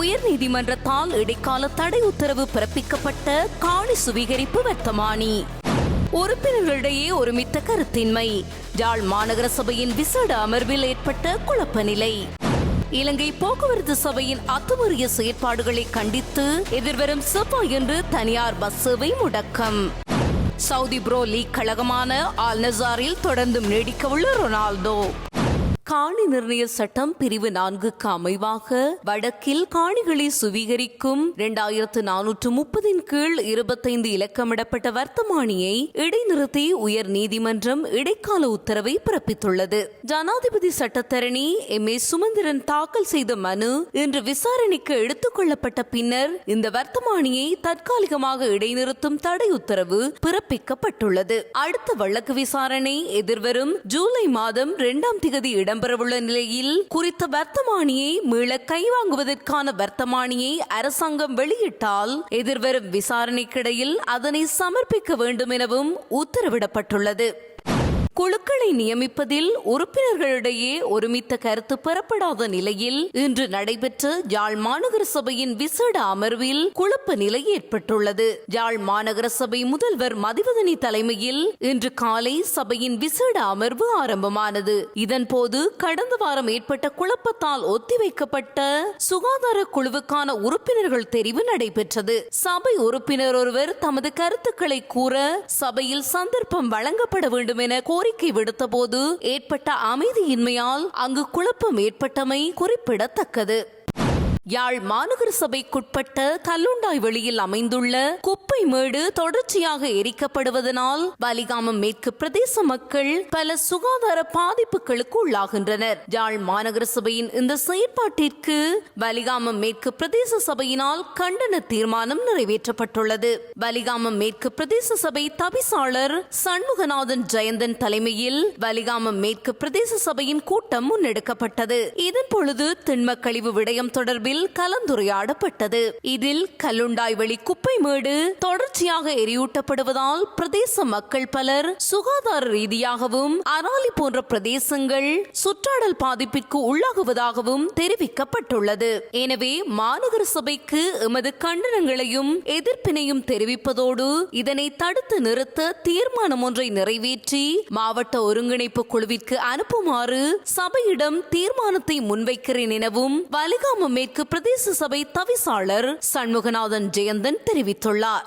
உயர்நீதிமன்றத்தால் இடைக்கால தடை உத்தரவு பிறப்பிக்கப்பட்ட காணி சுவீகரிப்பு வர்த்தமானி. உறுப்பினர்களிடையே ஒருமித்த கருத்தின்மை. யாழ் மாநகர சபையின் விசேட அமர்வில் ஏற்பட்ட குழப்ப நிலை இலங்கை போக்குவரத்து சபையின் அத்துமீறிய செயற்பாடுகளை கண்டித்து எதிர்வரும் செவ்வாயன்று தனியார் பஸ் சேவை முடக்கம். சவுதி புரோ லீக் கழகமான ஆல் நசாரில் தொடர்ந்தும் நீடிக்கவுள்ள ரொனால்டோ. காணி நிர்ணய சட்டம் பிரிவு நான்குக்கு அமைவாக. வடக்கில் காணிகளை சுவீகரிக்கும் இரண்டாயிரத்து நானூற்று முப்பதின் கீழ் இருபத்தைந்து இலக்கமிடப்பட்ட வர்த்தமானியை இடைநிறுத்தி உயர் நீதிமன்றம் இடைக்கால உத்தரவை பிறப்பித்துள்ளது. ஜனாதிபதி சட்டத்தரணி எம். ஏ. சுமந்திரன் தாக்கல் செய்த மனு இன்று விசாரணைக்கு எடுத்துக் கொள்ளப்பட்ட பின்னர் இந்த வர்த்தமானியை தற்காலிகமாக இடைநிறுத்தும் தடை உத்தரவு பிறப்பிக்கப்பட்டுள்ளது. அடுத்த வழக்கு விசாரணை எதிர்வரும் ஜூலை மாதம் இரண்டாம் திகதி இடம்பெறவுள்ள நிலையில் குறித்த வர்த்தமானியை மீள கைவாங்குவதற்கான வர்த்தமானியை அரசாங்கம் வெளியிட்டால் எதிர்வரும் விசாரணைக்கிடையில் அதனை சமர்ப்பிக்க வேண்டும் எனவும் உத்தரவிடப்பட்டுள்ளது. குழுக்களை நியமிப்பதில் உறுப்பினர்களிடையே ஒருமித்த கருத்து பெறப்படாத நிலையில் இன்று நடைபெற்ற யாழ் மாநகர சபையின் விசேட அமர்வில் குழப்ப நிலை ஏற்பட்டுள்ளது. யாழ் மாநகர சபை முதல்வர் மதிவதனி தலைமையில் இன்று காலை சபையின் விசேட அமர்வு ஆரம்பமானது. இதன்போது கடந்த வாரம் ஏற்பட்ட குழப்பத்தால் ஒத்திவைக்கப்பட்ட சுகாதார குழுவுக்கான உறுப்பினர்கள் தெரிவு நடைபெற்றது. சபை உறுப்பினர் ஒருவர் தமது கருத்துக்களை கூற சபையில் சந்தர்ப்பம் வழங்கப்பட வேண்டும் என கோரிக்கை விடுத்தபோது ஏற்பட்ட அமைதியின்மையால் அங்கு குழப்பம் ஏற்பட்டமை குறிப்பிடத்தக்கது. யாழ் மாநகர சபைக்குட்பட்ட கல்லுண்டாய் வெளியில் அமைந்துள்ள குப்பை மேடு தொடர்ச்சியாக எரிக்கப்படுவதனால் வலிகாமம் மேற்கு பிரதேச மக்கள் பல சுகாதார பாதிப்புகளுக்கு உள்ளாகின்றனர். யாழ் மாநகர சபையின் இந்த செயற்பாட்டிற்கு வலிகாமம் மேற்கு பிரதேச சபையினால் கண்டன தீர்மானம் நிறைவேற்றப்பட்டுள்ளது. வலிகாமம் மேற்கு பிரதேச சபை தவிசாளர் சண்முகநாதன் ஜெயந்தன் தலைமையில் வலிகாமம் மேற்கு பிரதேச சபையின் கூட்டம் முன்னெடுக்கப்பட்டது. இதன் பொழுது திண்மக்கழிவு விடயம் தொடர்பில் கலந்துரையாடப்பட்டது. இதில் கல்லுண்டாய் வழி குப்பை மேடு தொடர்ச்சியாக எரியூட்டப்படுவதால் பிரதேச மக்கள் பலர் சுகாதார ரீதியாகவும் அராலி போன்ற பிரதேசங்கள் சுற்றாடல் பாதிப்பிற்கு உள்ளாகுவதாகவும் தெரிவிக்கப்பட்டுள்ளது. எனவே மாநகர சபைக்கு எமது கண்டனங்களையும் எதிர்ப்பினையும் தெரிவிப்பதோடு இதனை தடுத்து நிறுத்த தீர்மானம் ஒன்றை நிறைவேற்றி மாவட்ட ஒருங்கிணைப்பு குழுவிற்கு அனுப்புமாறு சபையிடம் தீர்மானத்தை முன்வைக்கிறேன் எனவும் வலிகாமம் மேற்கு பிரதேச சபை தவிசாளர் சண்முகநாதன் ஜெயந்தன் தெரிவித்துள்ளார்.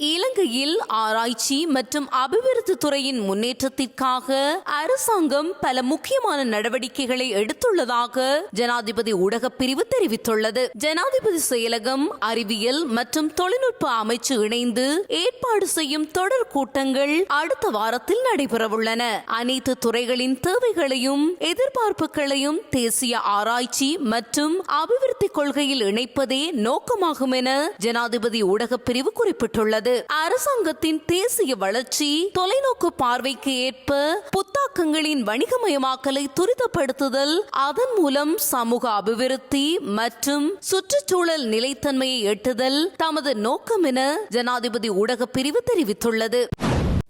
இலங்கையில் ஆராய்ச்சி மற்றும் அபிவிருத்தி துறையின் முன்னேற்றத்திற்காக அரசாங்கம் பல முக்கியமான நடவடிக்கைகளை எடுத்துள்ளதாக ஜனாதிபதி ஊடகப் பிரிவு தெரிவித்துள்ளது. ஜனாதிபதி செயலகம் அறிவியல் மற்றும் தொழில்நுட்ப அமைச்சு இணைந்து ஏற்பாடு செய்யும் தொடர் கூட்டங்கள் அடுத்த வாரத்தில் நடைபெறவுள்ளன. அனைத்து துறைகளின் தேவைகளையும் எதிர்பார்ப்புகளையும் தேசிய ஆராய்ச்சி மற்றும் அபிவிருத்தி கொள்கையில் இணைப்பதே நோக்கமாகும் என ஜனாதிபதி ஊடகப் பிரிவு குறிப்பிட்டுள்ளது. அரசாங்கத்தின் தேசிய வளர்ச்சி தொலைநோக்கு பார்வைக்கு ஏற்ப புத்தாக்கங்களின் வணிகமயமாக்கலை துரிதப்படுத்துதல் அதன் மூலம் சமூக அபிவிருத்தி மற்றும் சுற்றுச்சூழல் நிலைத்தன்மையை எட்டுதல் தமது நோக்கம் என ஜனாதிபதி ஊடக பிரிவு தெரிவித்துள்ளது.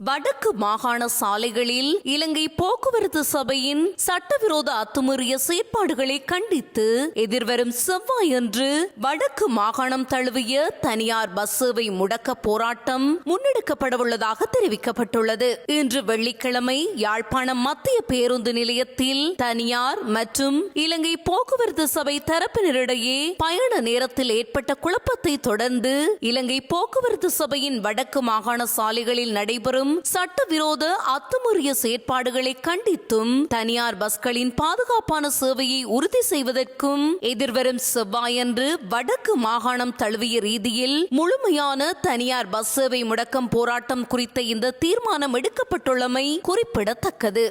வடக்கு மாகாண சாலைகளில் இலங்கை போக்குவரத்து சபையின் சட்டவிரோத அத்துமீறிய செயற்பாடுகளை கண்டித்து எதிர்வரும் செவ்வாயன்று வடக்கு மாகாணம் தழுவிய தனியார் பஸ் சேவை முடக்க போராட்டம் முன்னெடுக்கப்படவுள்ளதாக தெரிவிக்கப்பட்டுள்ளது. இன்று வெள்ளிக்கிழமை யாழ்ப்பாணம் மத்திய பேருந்து நிலையத்தில் தனியார் மற்றும் இலங்கை போக்குவரத்து சபை தரப்பினரிடையே பயண நேரத்தில் ஏற்பட்ட குழப்பத்தை தொடர்ந்து இலங்கை போக்குவரத்து சபையின் வடக்கு மாகாண சாலைகளில் நடைபெறும் சட்டவிரோத அத்துமுறிய செயற்பாடுகளை கண்டித்தும் தனியார் பஸ்களின் பாதுகாப்பான சேவையை உறுதி செய்வதற்கும் எதிர்வரும் செவ்வாயன்று வடக்கு மாகாணம் தழுவிய ரீதியில் முழுமையான தனியார் பஸ் சேவை முடக்கம் போராட்டம் குறித்த இந்த தீர்மானம் எடுக்கப்பட்டுள்ளமை குறிப்பிடத்தக்கது.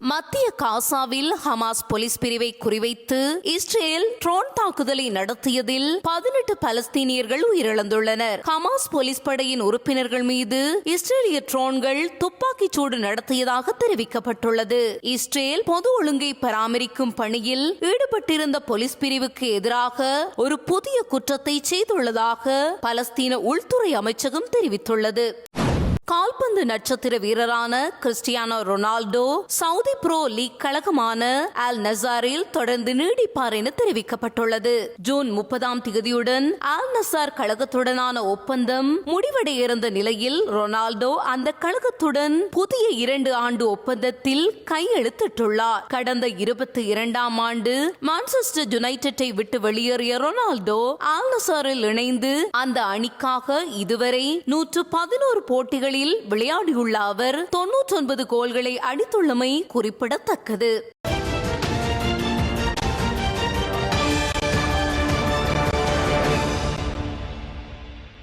மத்திய காசாவில் ஹமாஸ் போலீஸ் பிரிவை குறிவைத்து இஸ்ரேல் ட்ரோன் தாக்குதலை நடத்தியதில் பதினெட்டு பலஸ்தீனியர்கள் உயிரிழந்துள்ளனர். ஹமாஸ் போலீஸ் படையின் உறுப்பினர்கள் மீது இஸ்ரேலிய ட்ரோன்கள் துப்பாக்கிச் சூடு நடத்தியதாக தெரிவிக்கப்பட்டுள்ளது. இஸ்ரேல் பொது ஒழுங்கை பராமரிக்கும் பணியில் ஈடுபட்டிருந்த போலீஸ் பிரிவுக்கு எதிராக ஒரு புதிய குற்றத்தை செய்துள்ளதாக பலஸ்தீன உள்துறை அமைச்சகம் தெரிவித்துள்ளது. கால்பந்து நட்சத்திர வீரரான Cristiano Ronaldo Saudi pro league கழகமான Al நசாரில் தொடர்ந்து நீடிப்பார் என தெரிவிக்கப்பட்டுள்ளது. ஜூன் முப்பதாம் தேதியுடன் அல் நசார் கழகத்துடனான ஒப்பந்தம் முடிவடைய இருந்த நிலையில் ரொனால்டோ அந்த கழகத்துடன் புதிய இரண்டு ஆண்டு ஒப்பந்தத்தில் கையெழுத்திட்டுள்ளார். கடந்த இருபத்தி இரண்டாம் ஆண்டு மான்செஸ்டர் யுனைடெட்டை விட்டு வெளியேறிய ரொனால்டோ அல் நசாரில் இணைந்து அந்த அணிக்காக இதுவரை நூற்று பதினோரு போட்டிகளில் விளையாடியுள்ள அவர் தொன்னூற்றொன்பது கோல்களை அடித்துள்ளமை குறிப்பிடத்தக்கது.